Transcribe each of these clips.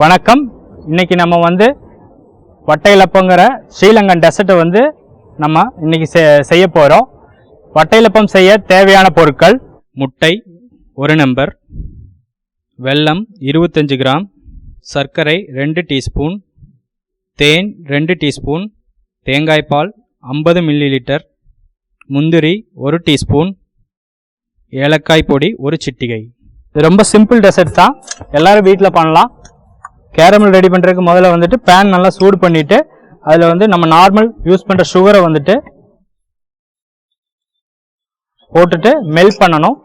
வணக்கம். இன்னைக்கு நம்ம வந்து வட்டையிலப்பங்கிற ஸ்ரீலங்கன் டெசர்ட்டை வந்து நம்ம இன்னைக்கு செ- செய்ய போகிறோம் வட்டையிலப்பம் செய்ய தேவையான பொருட்கள் முட்டை ஒரு நம்பர் வெல்லம் இருபத்தஞ்சு கிராம் சர்க்கரை ரெண்டு டீஸ்பூன் தேன் ரெண்டு டீஸ்பூன் தேங்காய் பால் ஐம்பது மில்லி லிட்டர் முந்திரி ஒரு டீஸ்பூன் ஏலக்காய் பொடி ஒரு சிட்டிகை. இது ரொம்ப சிம்பிள் டெசர்ட் தான். எல்லாரும் வீட்டில் பண்ணலாம். கேரமல் ரெடி பண்ணுறதுக்கு முதல்ல வந்துட்டு பேன் நல்லா சூடு பண்ணிவிட்டு அதில் வந்து நம்ம நார்மல் யூஸ் பண்ணுற சுகரை வந்துட்டு போட்டுட்டு மெல்ட் பண்ணணும்.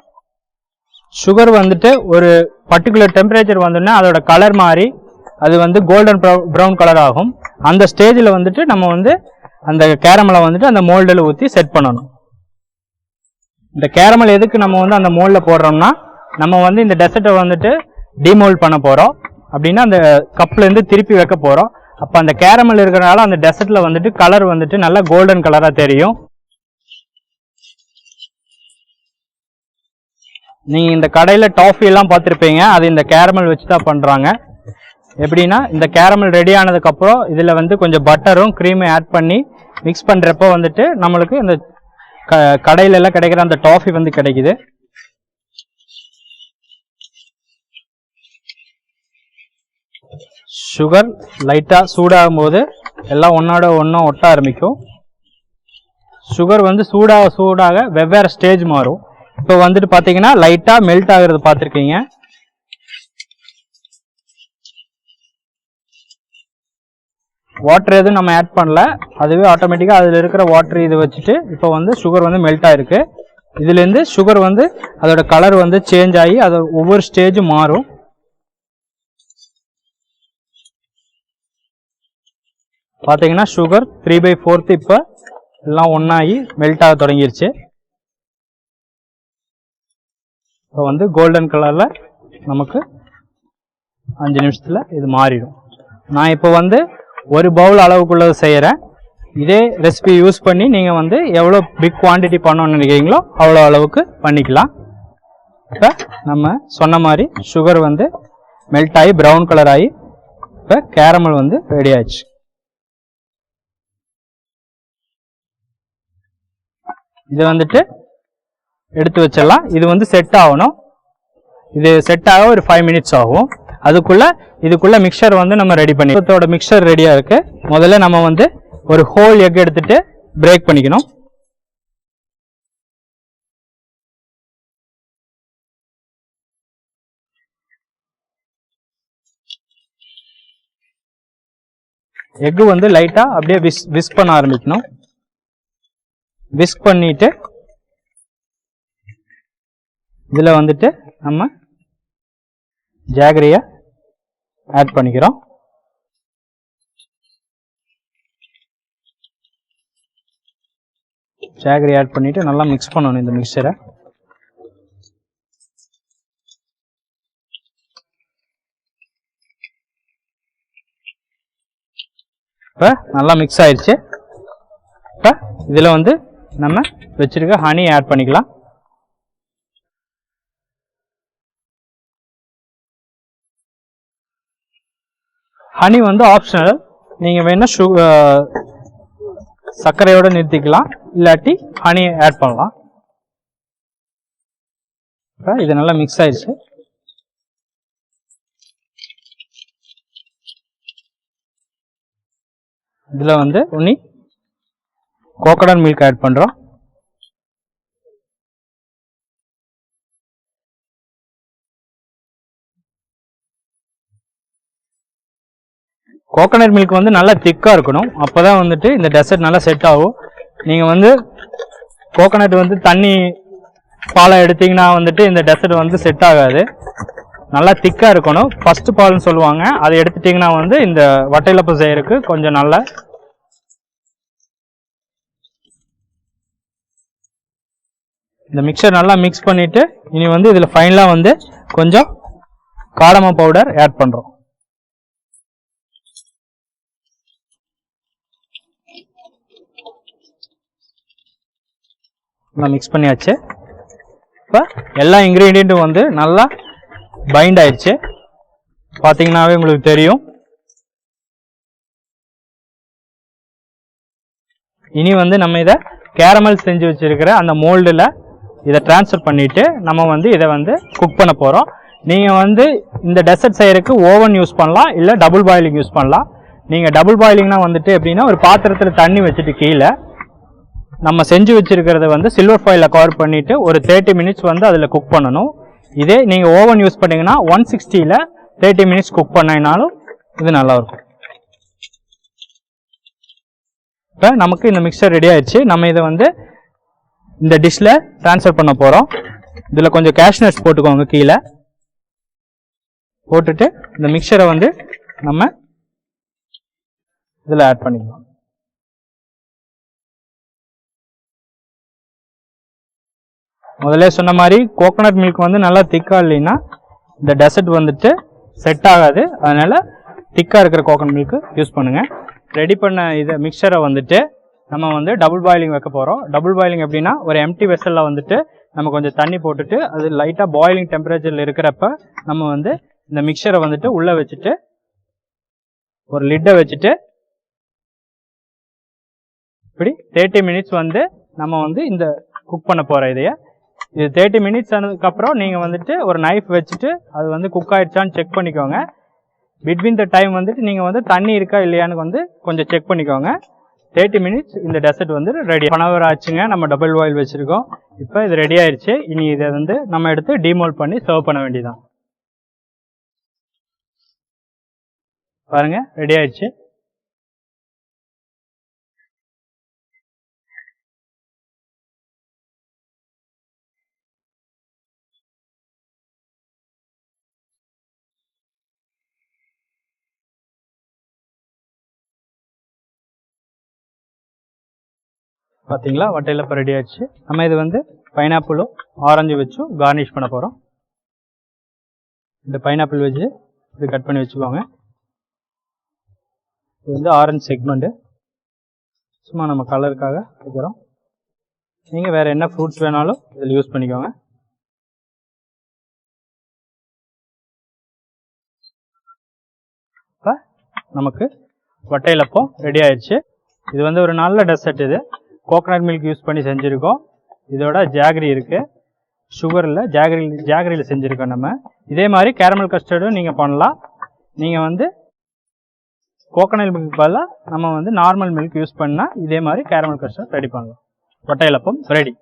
சுகர் வந்துட்டு ஒரு பர்டிகுலர் டெம்பரேச்சர் வந்தோடனே அதோட கலர் மாறி அது வந்து கோல்டன் ப்ரௌன் கலர் ஆகும். அந்த ஸ்டேஜில் வந்துட்டு நம்ம வந்து அந்த கேரமலை வந்துட்டு அந்த மோல்டில் ஊற்றி செட் பண்ணணும். இந்த கேரமல் எதுக்கு நம்ம வந்து அந்த மோல்டில் போடுறோம்னா நம்ம வந்து இந்த டெசர்ட்டை வந்துட்டு டிமோல்ட் பண்ண போகிறோம் அப்படின்னா அந்த கப்லேருந்து திருப்பி வைக்க போகிறோம் அப்போ அந்த கேரமல் இருக்கிறனால அந்த டெசர்ட்டில் வந்துட்டு கலர் வந்துட்டு நல்லா கோல்டன் கலராக தெரியும். நீங்கள் இந்த கடையில் டாஃபி எல்லாம் பார்த்துருப்பீங்க. அது இந்த கேரமல் வச்சு தான் பண்ணுறாங்க எப்படின்னா இந்த கேரமல் ரெடி ஆனதுக்கப்புறம் இதில் வந்து கொஞ்சம் பட்டரும் க்ரீமும் ஆட் பண்ணி மிக்ஸ் பண்ணுறப்போ வந்துட்டு நம்மளுக்கு இந்த க கடையிலெல்லாம் கிடைக்கிற அந்த டாஃபி வந்து கிடைக்குது. சுகர் லைட்டாக சூடாகும் போது எல்லாம் ஒன்றோட ஒன்றும் ஒட்ட ஆரம்பிக்கும். சுகர் வந்து சூடாக சூடாக வெவ்வேறு ஸ்டேஜ் மாறும். இப்போ வந்துட்டு பார்த்தீங்கன்னா லைட்டாக மெல்ட் ஆகிறது பார்த்துருக்கீங்க வாட்டர் எதுவும் நம்ம ஆட் பண்ணல. அதுவே ஆட்டோமேட்டிக்காக அதில் இருக்கிற வாட்டர் இதை வச்சுட்டு இப்போ வந்து சுகர் வந்து மெல்ட் ஆகிருக்கு இதுலேருந்து சுகர் வந்து அதோட கலர் வந்து சேஞ்ச் ஆகி அதை ஒவ்வொரு ஸ்டேஜும் மாறும். பார்த்தீங்கன்னா சுகர் த்ரீ பை ஃபோர்த்து இப்போ எல்லாம் ஒன்றாகி மெல்ட் ஆக தொடங்கிருச்சு. இப்போ வந்து கோல்டன் கலரில் நமக்கு அஞ்சு நிமிஷத்தில் இது மாறிடும். நான் இப்போ வந்து ஒரு பவுல் அளவுக்குள்ளது செய்கிறேன் இதே ரெசிபி யூஸ் பண்ணி நீங்கள் வந்து எவ்வளோ பிக் குவான்டிட்டி பண்ணணும்னு நினைக்கிறீங்களோ அவ்வளோ அளவுக்கு பண்ணிக்கலாம். இப்போ நம்ம சொன்ன மாதிரி சுகர் வந்து மெல்ட் ஆகி ப்ரௌன் கலர் ஆகி இப்போ கேரமல் வந்து ரெடி ஆயிடுச்சு. இது வந்துட்டு எடுத்து வச்சிடலாம். இது வந்து செட் ஆகணும். இது செட் ஆக ஒரு ஃபைவ் மினிட்ஸ் ஆகும். அதுக்குள்ள இதுக்குள்ள மிக்சர் வந்து நம்ம ரெடி பண்ணி இதோட மிக்சர் ரெடியா இருக்கு. முதல்ல நம்ம வந்து ஒரு ஹோல் எக் எடுத்துட்டு பிரேக் பண்ணிக்கணும். எக் வந்து லைட்டா அப்படியே விஸ் விஸ் பண்ண ஆரம்பிக்கணும். விஸ்க் பண்ணிட்டு இதில் வந்துட்டு நம்ம ஜாகரியை ஆட் பண்ணிக்கிறோம். ஜாகரி ஆட் பண்ணிட்டு நல்லா மிக்ஸ் பண்ணணும் இந்த மிக்சரை இப்போ நல்லா மிக்ஸ் ஆயிடுச்சு இப்போ இதில் வந்து நம்ம வச்சுருக்க ஹனி ஆட் பண்ணிக்கலாம். ஹனி வந்து ஆப்ஷனல் நீங்கள் வேணால் சு சர்க்கரையோட நிறுத்திக்கலாம். இல்லாட்டி ஹனி ஆட் பண்ணலாம். இது நல்லா மிக்ஸ் ஆயிடுச்சு. இதில் வந்து உன்னி கோகனட் மில்க் ஆட் பண்ணுறோம் கோகனட் மில்க் வந்து நல்லா திக்காக இருக்கணும். அப்போ தான் வந்துட்டு இந்த டெசர்ட் நல்லா செட் ஆகும். நீங்கள் வந்து கோகனட் வந்து தண்ணி பாலை எடுத்தீங்கன்னா வந்துட்டு இந்த டெசர்ட் வந்து செட் ஆகாது. நல்லா திக்காக இருக்கணும். ஃபஸ்ட்டு பால்னு சொல்லுவாங்க. அதை எடுத்துட்டிங்கன்னா வந்து இந்த வட்டையிலப்பு செய்யறதுக்கு கொஞ்சம் நல்ல இந்த மிக்சர் நல்லா மிக்ஸ் பண்ணிட்டு இனி வந்து இதில் ஃபைனலாக வந்து கொஞ்சம் காடம பவுடர் ஆட் பண்ணுறோம் நல்லா மிக்ஸ் பண்ணியாச்சு. இப்போ எல்லா இன்க்ரீடியண்ட்டும் வந்து நல்லா பைண்ட் ஆயிடுச்சு. பார்த்தீங்கன்னாவே உங்களுக்கு தெரியும். இனி வந்து நம்ம இதை கேரமல் செஞ்சு வச்சிருக்கிற அந்த மோல்டில் இதை ட்ரான்ஸ்ஃபர் பண்ணிவிட்டு நம்ம வந்து இதை வந்து குக் பண்ண போகிறோம் நீங்கள் வந்து இந்த டெசர்ட் செய்கிறதுக்கு ஓவன் யூஸ் பண்ணலாம் இல்லை டபுள் பாயிலிங் யூஸ் பண்ணலாம். நீங்கள் டபுள் பாயிலிங்னா வந்துட்டு எப்படின்னா ஒரு பாத்திரத்தில் தண்ணி வச்சுட்டு கீழே நம்ம செஞ்சு வச்சுருக்கிறத வந்து சில்வர் ஃபாயிலில் கவர் பண்ணிவிட்டு ஒரு தேர்ட்டி மினிட்ஸ் வந்து அதில் குக் பண்ணணும். இதே நீங்கள் ஓவன் யூஸ் பண்ணிங்கன்னா ஒன் சிக்ஸ்டியில் தேர்ட்டி மினிட்ஸ் குக் பண்ணினாலும் இது நல்லாயிருக்கும் இப்போ நமக்கு இந்த மிக்சர் ரெடி ஆயிடுச்சு. நம்ம இதை வந்து இந்த டிஷ்ல ட்ரான்ஸ்ஃபர் பண்ண போகிறோம் இதில் கொஞ்சம் கேஷ்னட்ஸ் போட்டுக்கோங்க கீழே. போட்டுட்டு இந்த மிக்சரை வந்து நம்ம இதில் ஆட் பண்ணிக்கலாம். முதல்ல சொன்ன மாதிரி கோகோனட் மில்க் வந்து நல்லா திக்கா இல்லைன்னா இந்த டெசர்ட் வந்துட்டு செட் ஆகாது. அதனால திக்கா இருக்கிற கோகோனட் மில்க் யூஸ் பண்ணுங்க. ரெடி பண்ண இதை மிக்சரை வந்துட்டு நம்ம வந்து டபுள் பாயிலிங் வைக்க போகிறோம் டபுள் பாயிலிங் எப்படின்னா ஒரு எம்டி வெசலில் வந்துட்டு நம்ம கொஞ்சம் தண்ணி போட்டுட்டு அது லைட்டாக பாயிலிங் டெம்பரேச்சரில் இருக்கிறப்ப நம்ம வந்து இந்த மிக்சரை வந்துட்டு உள்ளே வச்சுட்டு ஒரு லிட்டை வச்சுட்டு இப்படி தேர்ட்டி மினிட்ஸ் வந்து நம்ம வந்து இந்த குக் பண்ண போகிற இதைய. இது தேர்ட்டி மினிட்ஸ் ஆனதுக்கப்புறம் நீங்கள் வந்துட்டு ஒரு நைஃப் வச்சுட்டு அது வந்து குக் ஆயிடுச்சான்னு செக் பண்ணிக்கோங்க. பிட்வீன் த டைம் வந்துட்டு நீங்கள் வந்து தண்ணி இருக்கா இல்லையான்னு வந்து கொஞ்சம் செக் பண்ணிக்கோங்க. தேர்ட்டி மினிட்ஸ் இந்த டெசர்ட் வந்து ரெடி ஒன் ஹவர் ஆச்சுங்க. நம்ம டபுள் பாயில் வச்சுருக்கோம். இப்போ இது ரெடி ஆயிடுச்சு இனி இதை வந்து நம்ம எடுத்து டிமோல் பண்ணி சர்வ் பண்ண வேண்டியதான் பாருங்க ரெடி ஆயிடுச்சு பார்த்தீங்களா வட்டையில் இப்போ ரெடி ஆயிடுச்சு. நம்ம இது வந்து பைனாப்பிளும் ஆரஞ்சு வச்சும் கார்னிஷ் பண்ண போகிறோம் இந்த பைனாப்பிள் வச்சு இது கட் பண்ணி வச்சுக்கோங்க. இது வந்து ஆரஞ்சு செக்மெண்ட்டு சும்மா நம்ம கலருக்காக வைக்கிறோம். நீங்கள் வேறு என்ன ஃப்ரூட்ஸ் வேணாலும் இதில் யூஸ் பண்ணிக்கோங்க. இப்போ நமக்கு வட்டையிலப்போ ரெடி ஆயிடுச்சு. இது வந்து ஒரு நல்ல டெசர்ட் இது. கோகனட் மில்க் யூஸ் பண்ணி செஞ்சுருக்கோம். இதோட ஜாகரி இருக்குது சுகரில் ஜாகரி ஜாகரியில் செஞ்சுருக்கோம் நம்ம. இதே மாதிரி கேரமல் கஸ்டர்டும் நீங்கள் பண்ணலாம். நீங்கள் வந்து கோகனட் மில்க் பதிலாக நம்ம வந்து நார்மல் மில்க் யூஸ் பண்ணால் இதே மாதிரி கேரமல் கஸ்டர்ட் ரெடி பண்ணலாம். வட்டையிலப்பம் ரெடி